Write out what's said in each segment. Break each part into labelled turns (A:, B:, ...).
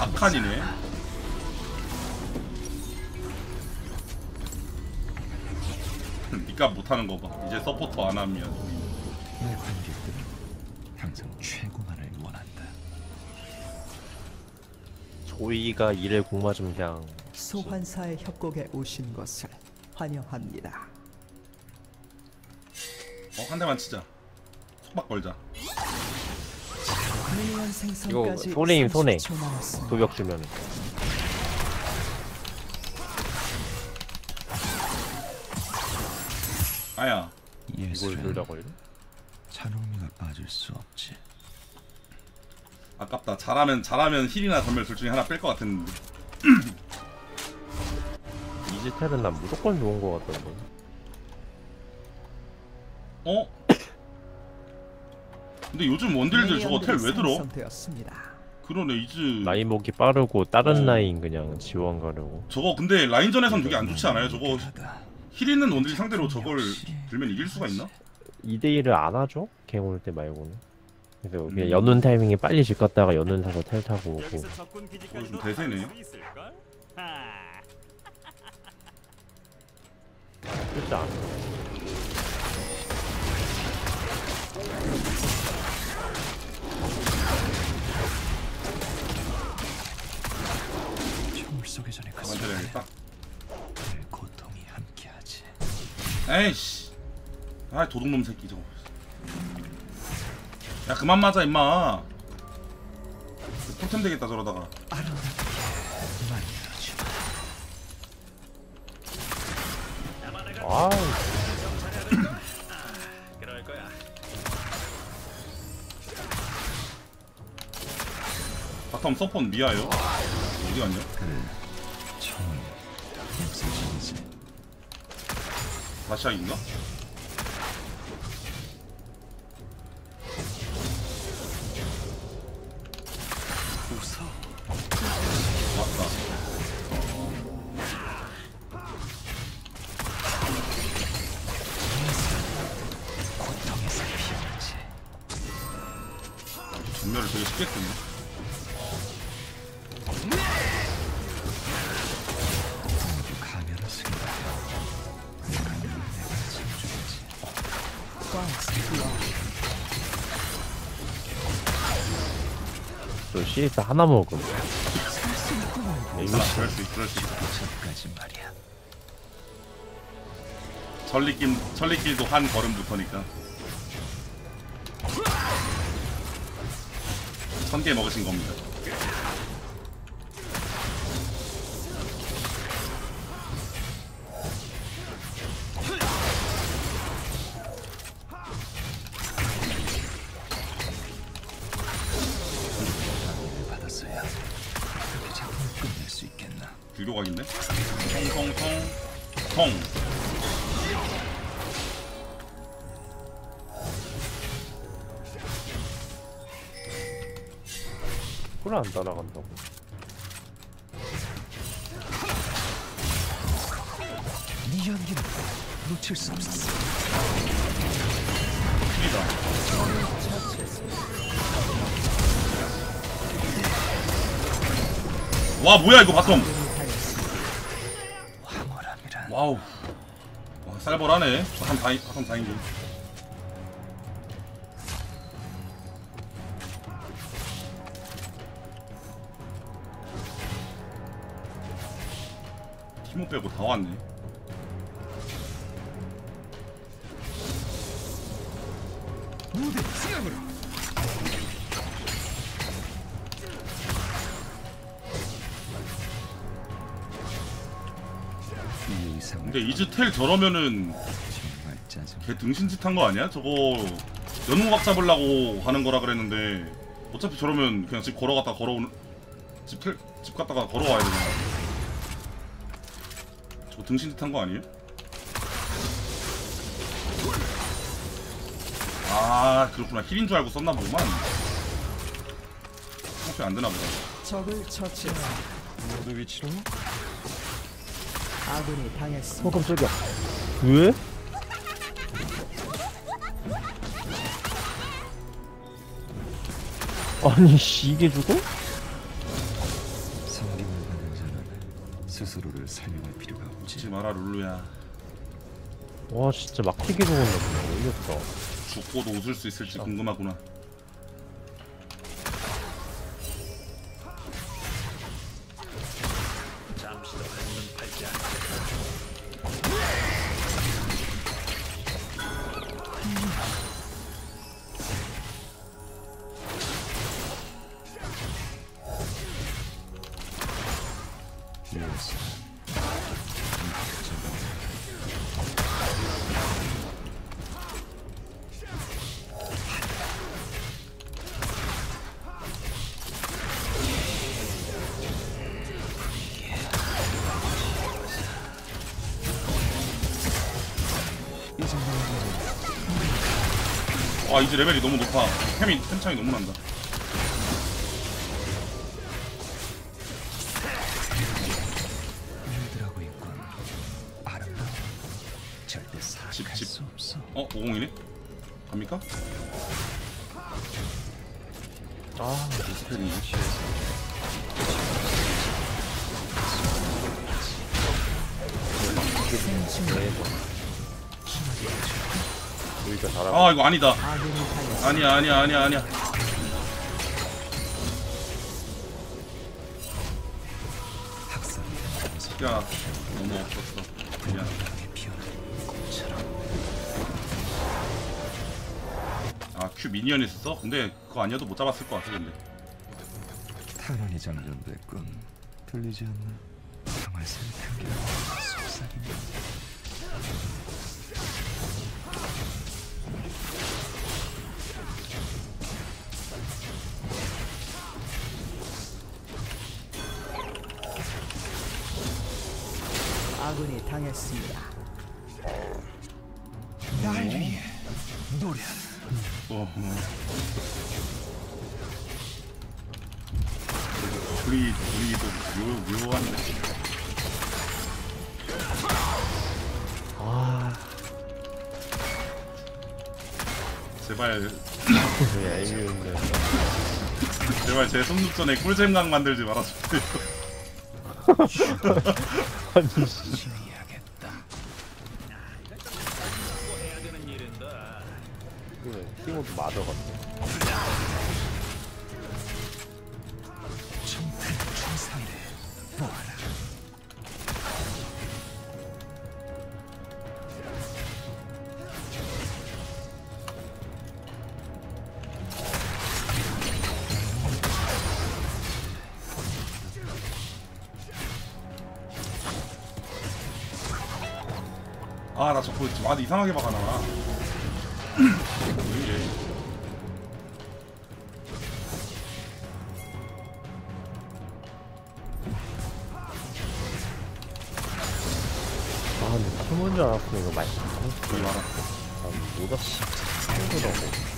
A: 낙한이네. 니가 못하는 거 봐. 이제 서포터 안 하면.
B: 내 관객들은 항상 최고만을 원한다.
C: 조이가 이를 공 맞으면 그냥
D: 소환사의 협곡에 오신 것을 환영합니다.
A: 어, 한 대만 치자. 속박 걸자.
C: 이거 손해임, 손해.
D: 30초 남았습니다.
C: 도벽 주면
A: 아야.
C: 이걸 둘다 걸려?
B: 잔혹미가 빠질 수 없지.
A: 아깝다. 잘하면 잘하면 힐이나 전멸 둘 중에 하나 뺄 것 같았는데.
C: 이지텔은 난 무조건 좋은 거 같던데
A: 어? 근데 요즘 원딜들 저거 텔 왜 들어? 그러네 이즈.
C: 라인 먹기 빠르고 다른
A: 어.
C: 라인 그냥 지원 가려고
A: 저거 근데 라인전에선 되게 안 좋지 않아요? 저거. 힐 있는 원딜 상대로 저걸 들면 이길 수가 있나?
C: 2대1을 안 하죠? 갱 올 때 말고는 그래서 그냥
A: 음.
C: 여는 타이밍에 빨리 집 갔다가 여는 사서 텔 타고 오고
A: 어, 좀 대세네.
C: 진짜 안
A: 에이씨. 아 도둑놈 새끼 저거. 야 그만 맞아 임마. 토템 되겠다 저러다가.
C: 아
E: 그럴 거야.
A: 바텀 서폰 미아요. 어디 갔냐?
B: 피하지.
A: 전멸을 되게 끊네.
C: 저 CS 하나 먹음
A: 아, 그럴 수 있, 그럴 수 있.
B: 저까지 말이야.
A: 전리길, 전리길도 한 걸음부터니까. 천 개 먹으신 겁니다. 가긴데? 통통통 통.
C: 꿀안 따라간다고
B: 네 연기는 놓칠 수 없었어.
A: 힐이다. 와 뭐야 이거 바텀. 쌀벌하네. 바텀 다인데. 티모 빼고 다 왔네.
B: 무대 이상을
A: 근데 이즈텔 저러면은
B: 짜증.
A: 걔 등신짓 한 거 아니야? 저거 연무각 잡으려고 하는 거라 그랬는데 어차피 저러면 그냥 집 걸어갔다 걸어오는 집, 텔, 집 갔다가 걸어와야 되나 저거 등신짓 한 거 아니에요? 아 그렇구나 힐인 줄 알고 썼나 보구만 혹시 안 되나 보다
D: 적을 처치했습니다.
C: 모두 위치로?
D: 아군이 당했습니다.
C: 어 깜짝이야 왜? 아니 씨 이게 죽어?
B: 성김을 받는 자는 스스로를 설명할 필요가 없지.
A: 죽지 마라 룰루야.
C: 와 진짜 막히게 죽었나 보네 이겼다.
A: 죽고도 웃을 수 있을지 궁금하구나 아 이제 레벨이 너무 높아 템이 템 차이 너무 난다
B: 물들하고 있군. 아름다워. 절대 사악할
A: 집, 집.
B: 수 없어.
A: 어? 50이네? 갑니까?
C: 아
B: 디스플레이 취해서
C: 여기가 잘하고
A: 아 이거 아니다 아니야 아니야 아니야 아니야 야 너무 없었어 미안 아큐 미니언 있었어? 근데 그거 아니어도 못 잡았을 것 같아 근데
B: 탄원이 장전됐군. 들리지 않나? 평화살 향기가 속삭이네.
D: 당했습니다.
B: 날 위해 노래하는
A: 어, 어. 둘이 둘이도 묘 묘한
C: 아
A: 제발
C: 왜 애기인데
A: 제발 제 손눕전에 꿀잼각 만들지 말아주세요
C: 아니 씨
B: 총탄 총사이를 보아라.
A: 아나 저거 아주 이상하게 아
C: 근데 숨은 줄 알았으면 이거 맛있어
A: 여기 와라
C: 아 모자 친구라고.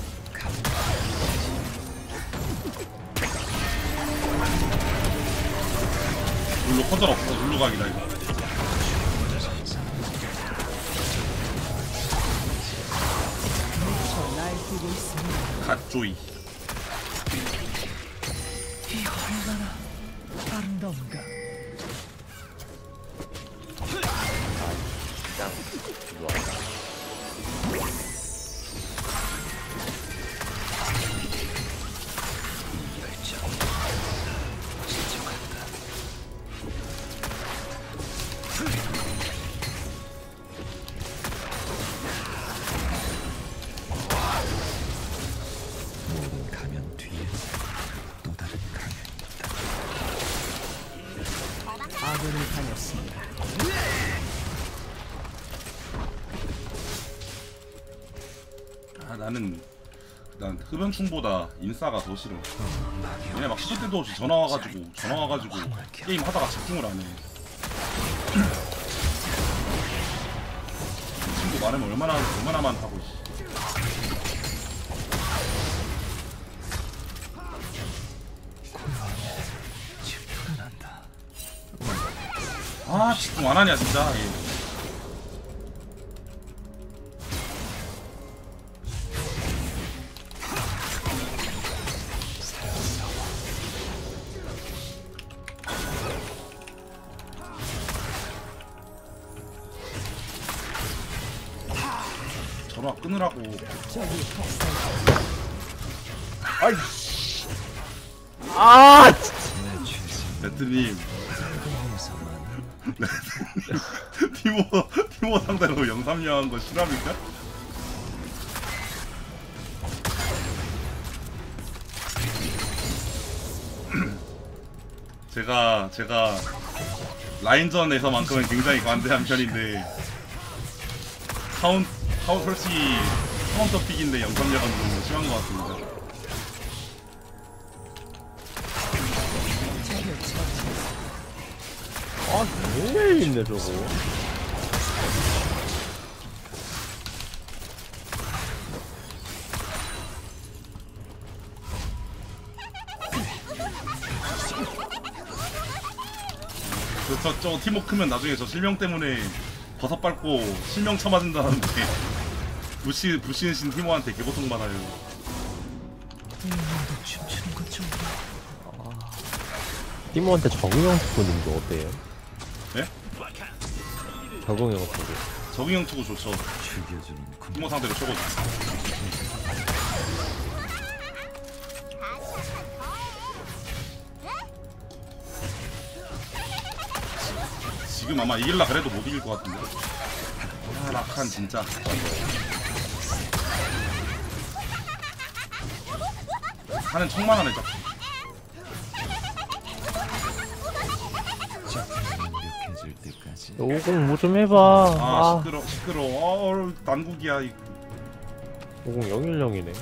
A: 룰루 커절 없어 룰루 각이다 이거
D: 저 날뛰
A: 흡연충보다 인싸가 더 싫어 얘네 막 시도 때도 없이 전화 와가지고 전화 와가지고 게임 하다가 집중을 안해 친구 많으면 얼마나 얼마나만 하고. 아 집중 안 하냐 진짜 얘.
D: 적이 학살
C: 아
B: 위해서만
A: 티모 티모 상대로 영상영한 거 실합니까? 제가 제가 라인전에서만큼은 굉장히 관대한 편인데 카운 카운 솔직히 카운터 픽인데 영상영한 좀 심한 것 같습니다.
C: 아왜 있네 저거.
A: 저, 저 팀워크 크면 나중에 저 실명 때문에 버섯 밟고 실명 쳐맞은다는데 부시 부시신 팀워한테 개고통 받아요.
C: 티모한테 적응형 투구 님도 어때요?
A: 네?
C: 적응형 투구.
A: 적응형 투구 좋죠. 팀워 상대로 최고죠. 지금 아마 이길라 그래도 못 이길 것 같은데. 아, 라칸 진짜. 하는 척만 하네, 자꾸.
C: 50뭐좀 해봐.
A: 아,
C: 아,
A: 시끄러, 시끄러. 어, 난국이야.
C: 이50 010이네.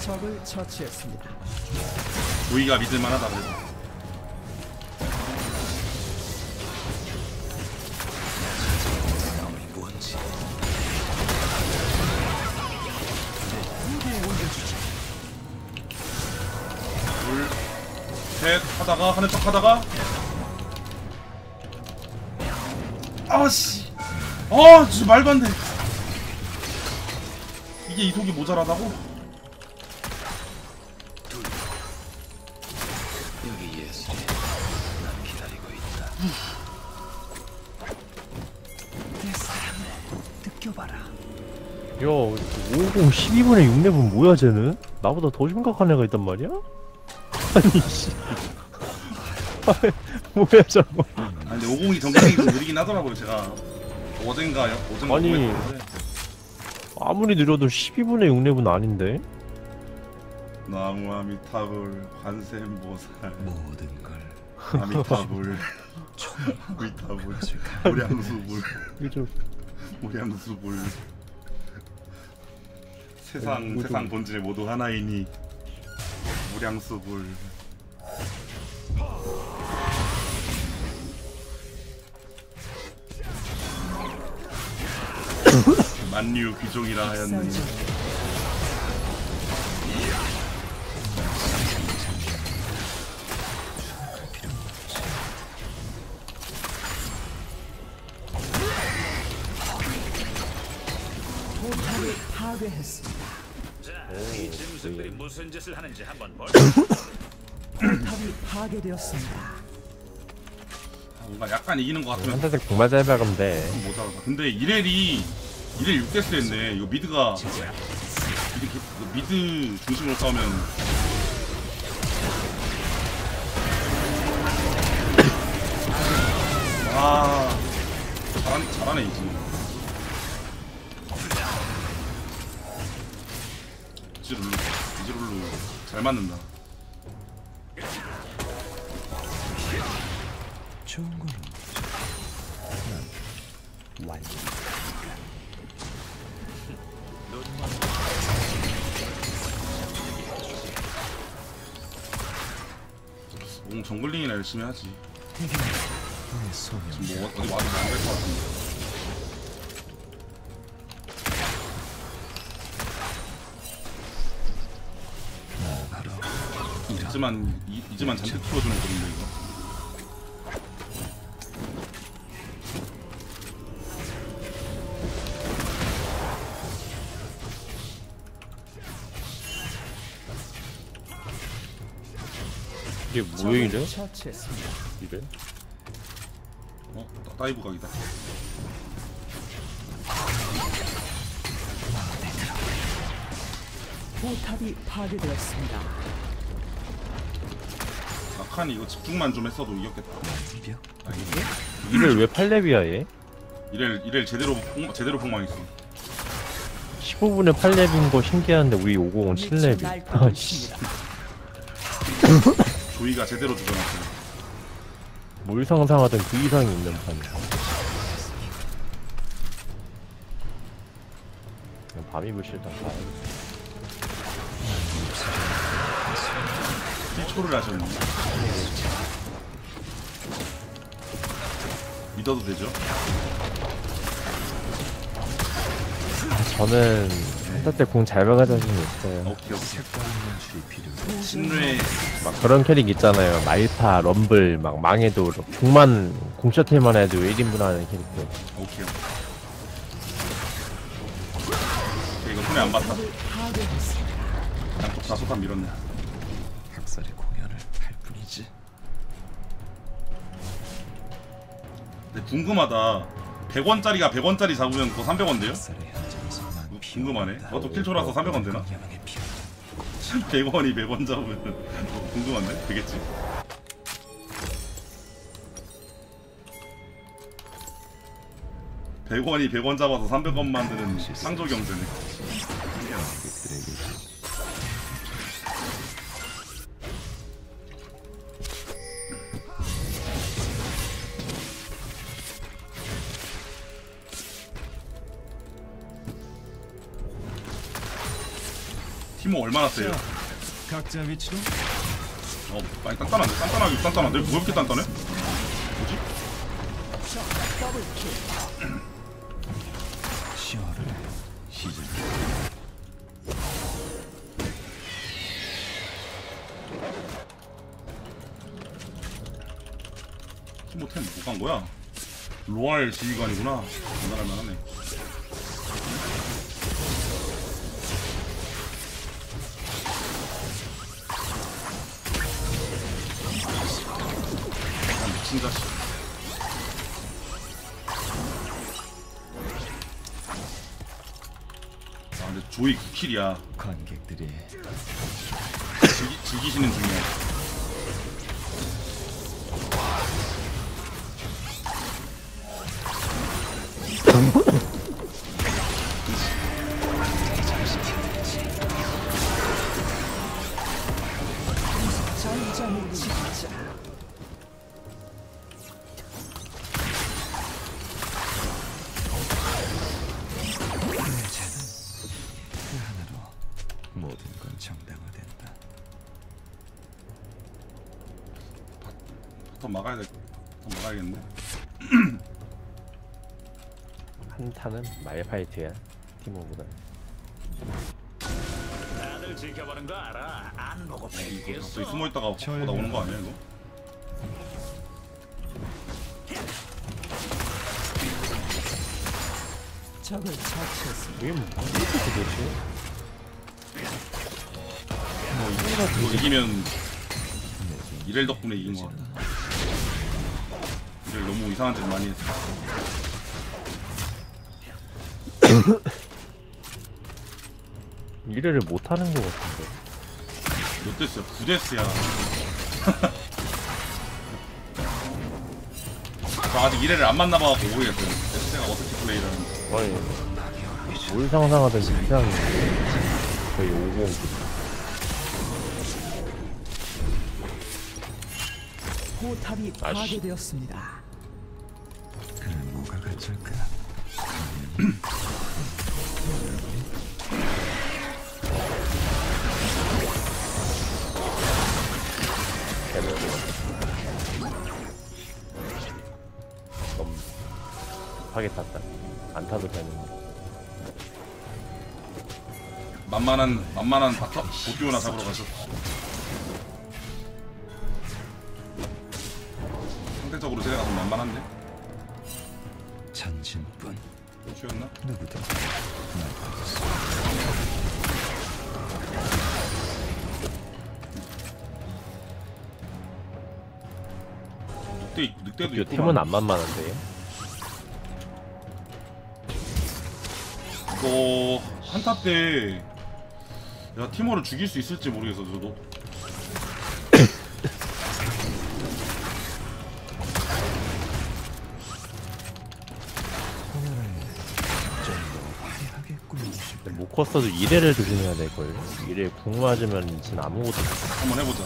D: 적을 처치했습니다.
A: 우이가 믿을만하다 그래도. 셋 하다가 하는 척 하다가 아씨 아 진짜 말도 안돼 이게 이속이 모자라다고?
B: 여기 예술이 난 기다리고 있다
D: 내 사랑을 느껴봐라.
C: 야, 50 12분의 6렙은 뭐야 쟤는? 나보다 더 심각한 애가 있단 말이야? 아니 씨. 아이, 뭐야 저거?
A: 아니 근데 50이 전경이 좀 느리긴 하더라고요 제가. 어젠가 어젠가
C: 아니.
A: 보냈는데.
C: 아무리 느려도 12분의 6렙은 아닌데?
A: 나무 아미타불 관세음 보살.
B: 모든 걸
A: 아미타불 아미타불 무량수불.
C: 좀
A: 무량수불. 세상
C: 뭐
A: 세상
C: 좀-
A: 본질의 모두 하나이니 무량수불 만류 귀종이라 하였느니
D: 파괴했습니다.
E: 자, 이 짐승들이 무슨 짓을 하는지 한번 볼.
D: 포탑이 파괴되었습니다.
A: 뭔가 약간 이기는 것 같으면
C: 한타색 정말 잘.
A: 모자라다. 근데 이렐이 이렐 6대스 했네. 이거 미드가 미드, 개- 이거 미드 중심으로 싸우면 아 잘하네 잘하네 이지. 이지룰루 이지룰루 잘 맞는다.
B: 좋은 난 완전
A: 오 정글링이나 열심히 하지. 지금 뭐 어디 와도 안될것 같은데. 이즈만 이, 이즈만 잔뜩 풀어주는 거인데 이거.
C: 뭐야 이래? 이래?
A: 어? 다- 다이브 각이다
D: 포탑이 파괴되었습니다.
A: 아칸이 이거 집중만 좀 했어도 이겼겠다 벽아 이게
C: 이를 왜 8렙이야 얘?
A: 이렐 이렐 제대로 폭, 제대로 폭망했어
C: 15분에 8렙인 거 신기한데 우리 550은 7렙이
D: 날고
C: 아씨
D: 있습니다.
A: 조이가 제대로 죽여놨어
C: 뭘 상상하든 그 이상이 있는 판 그냥 밤이 불실 일단 봐야겠다
A: 1초를 하셨네 믿어도 되죠?
C: 저는 한타 때공 잘 박아 자신이 있어요.
A: 신뢰
C: 막 그런 캐릭 있잖아요 말파, 럼블 막 망해도 공만 공셔틀만 해도 1인분 하는 캐릭터
A: 오케이 오케이 이거 손에 안 봤다. 양쪽 다소탄 밀었네
B: 학살의 공연을 할 뿐이지.
A: 근데 궁금하다 100원짜리가 100원짜리 잡으면 그거 300원 돼요? 궁금하네. 그것도 킬초라서 300원 되나?
B: 야망의 피어.
A: 100원이 100원 잡으면 궁금한데? 되겠지? 백원이 100원 잡아서 300원 만드는 상조 경제네. 세요?
B: 각자 위치로
A: 어, 많이 단단한데? 단단하게 단단한데? 왜 이렇게 단단해? 뭐지?
B: 시어를 시작.
A: 티모 템못간 거야? 로알 지휘관이구나. 단단할 만하네. 미친 자식. 아, 근데 조이 9킬이야.
B: 관객들이
A: 즐기, 즐기시는 중이야. 막아야 돼. 더 막아야겠네.
C: 한타는 말파이트야 티모보다
E: 다들 지켜보는 거 알아. 안 보고
A: 이거
E: 뺏겠어.
A: 갑자기 숨어 있다가 보다 오는 거 아니야 이거?
D: 적을 처치했습니다.
C: 이게 뭐지 도대체?
A: 이거 이기면 이렐 덕분에 이긴 거 같아. 이렐 너무 이상한 짓 많이 했어.
C: 일을 못하는 것 같은데
A: 몇 데스야? 9데스야. 저 아직 이렐을 안 만나봐갖고 모르겠어요. 데스가 어떻게 플레이를 하는지.
C: 아니 뭘 상상하든 이상해 거의 550
D: 포탑이. 파괴되었습니다.
A: 만만한 만만한 바터 보듀오나 잡으러 가죠. 상대적으로 제가 좀 만만한데?
B: 전진뿐
A: 쉬었나?
B: 누구도
A: 늑대 있- 늑대도 있고
C: 템은 안 만만한데
A: 이거 한타 때 내가 티모를 죽일 수 있을지 모르겠어 저도.
C: 못 컸어도 1회를 조심해야 될걸. 1회 궁 맞으면 진짜 아무것도
A: 한번 해보자.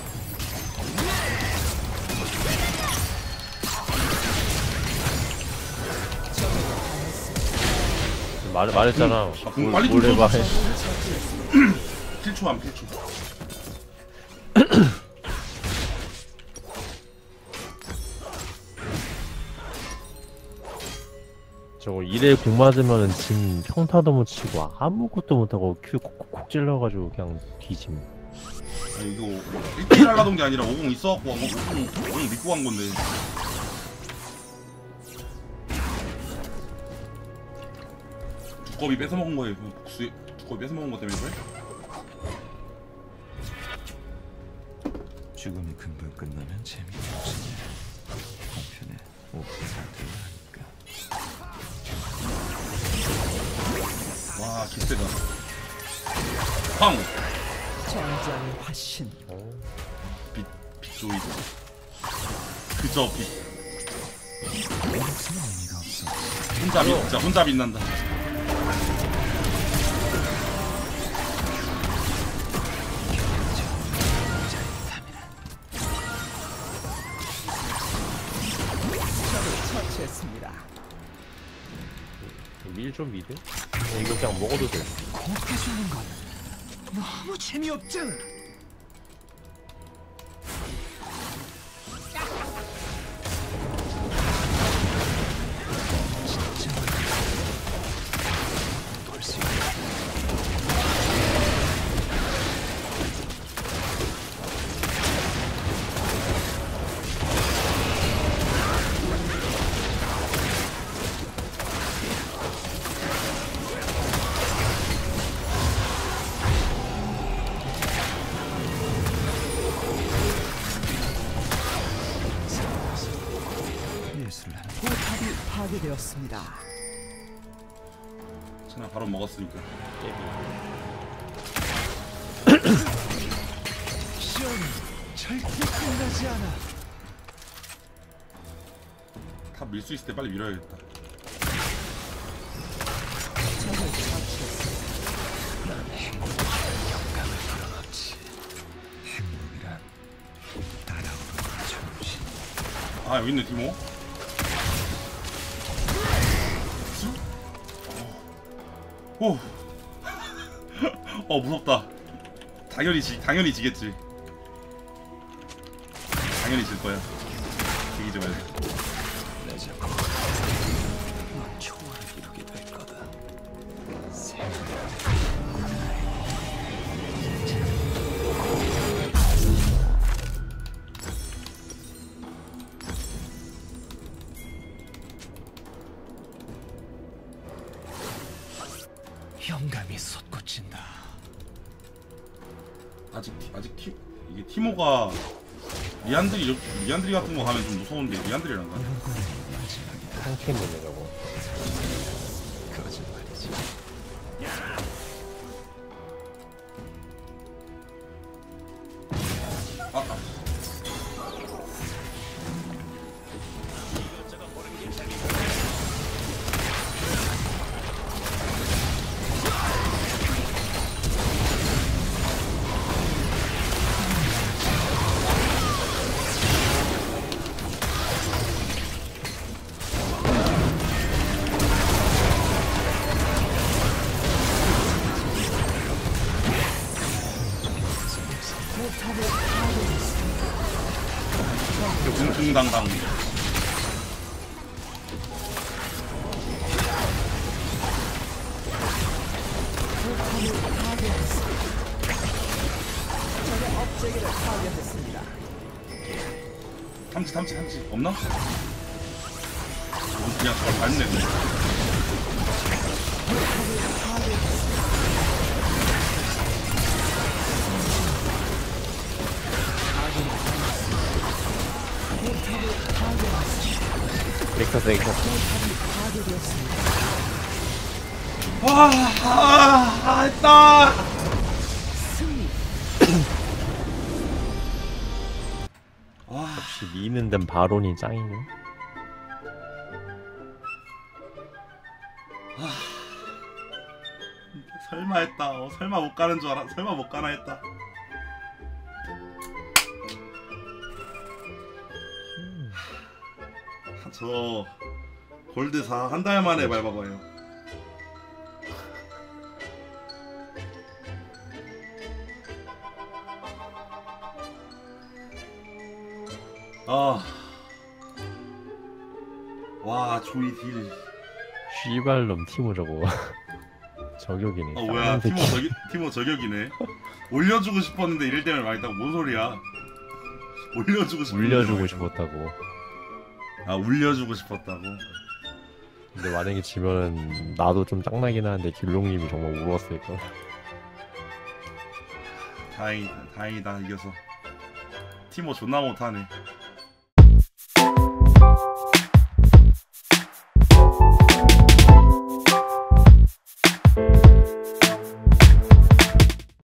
C: 말, 말했잖아.
A: 아, 궁 빨리 좀
C: 말해
A: 필초함 필초
C: 저거 1회 궁 맞으면은 진 평타도 못 치고 아무것도 못하고 큐 콕콕콕 찔러가지고 그냥 뒤짐.
A: 아니 이거 1킬 하려던 게 아니라 50 있어갖고 50, 50 믿고 간 건데. 두꺼비 뺏어먹은 거에 그 복수 두꺼비 뺏어먹은 것 때문에 그래?
B: 죽음이 금방 끝나면 재미가 없으니 한편에 되어 하니까.
A: 와 개쎄다. 황!
D: 전장의 화신.
A: 빛, 빛조이드. 그저 빛.
B: 없어.
A: 혼자 빛 진짜 혼자 빛난다
C: 밀좀 미드? 이거 그냥 먹어도 돼
B: 곱게 죽는 건 너무 재미없잖
D: 파괴되었습니다.
A: 천하 바로 먹었으니까.
B: 시험이 절대 끝나지 않아
A: 탑밀수 있을 때 빨리 밀어야겠다.
D: 적을 처치했습니
B: 오.
A: 어 무섭다. 당연히 지 당연히 지겠지. 당연히 질 거야. 이기지 말자
B: 내
A: 리안드리 같은 거 가면 좀 무서운데 리안드리란가
C: 상체 있는 저거
A: 탐지 탐지 탐지 없나? 그냥 저걸
D: 파괴했습니다.
C: 넥서스 넥서스.
A: 와, 아, 아, 했
C: 미는 데는 바론이 짱이네
A: 설마 했다. 어, 설마 못 가는 줄 알아. 설마 못 가나 했다. 저 골드 4 한 달 만에 밟아봐요. 아, 와 조이 딜.
C: 씨발놈 티모 저거 저격이네
A: 아 뭐야 티모. 저기 티모 저격이네. 올려 주고 싶었는데 이럴 때면 망했다고 뭔 소리야? 올려 주고 싶.
C: 울려주고 싶었다고
A: 아 울려주고 싶었다고.
C: 근데 만약에 지면은 나도 좀 짱나긴 하는데 길롱님이 정말 울었을 걸
A: 다행이다 다행이다 이겨서. 티모 존나 못하네. Thank you.